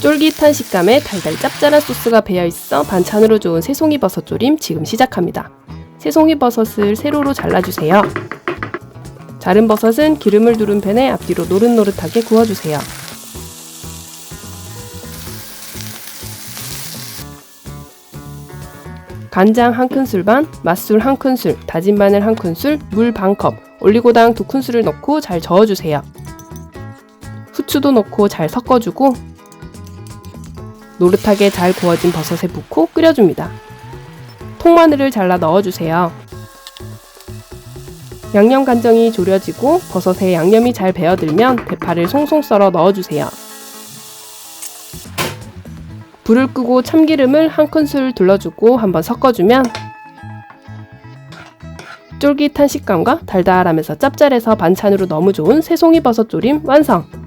쫄깃한 식감에 달달 짭짤한 소스가 배어 있어 반찬으로 좋은 새송이 버섯 조림 지금 시작합니다. 새송이 버섯을 세로로 잘라주세요. 자른 버섯은 기름을 두른 팬에 앞뒤로 노릇노릇하게 구워주세요. 간장 한 큰술 반, 맛술 한 큰술, 다진 마늘 한 큰술, 물 반 컵, 올리고당 두 큰술을 넣고 잘 저어주세요. 후추도 넣고 잘 섞어주고 노릇하게 잘 구워진 버섯에 붓고 끓여줍니다. 통마늘을 잘라 넣어주세요. 양념 간장이 졸여지고 버섯에 양념이 잘 배어들면 대파를 송송 썰어 넣어주세요. 불을 끄고 참기름을 한 큰술 둘러주고 한번 섞어주면 쫄깃한 식감과 달달하면서 짭짤해서 반찬으로 너무 좋은 새송이 버섯 조림 완성!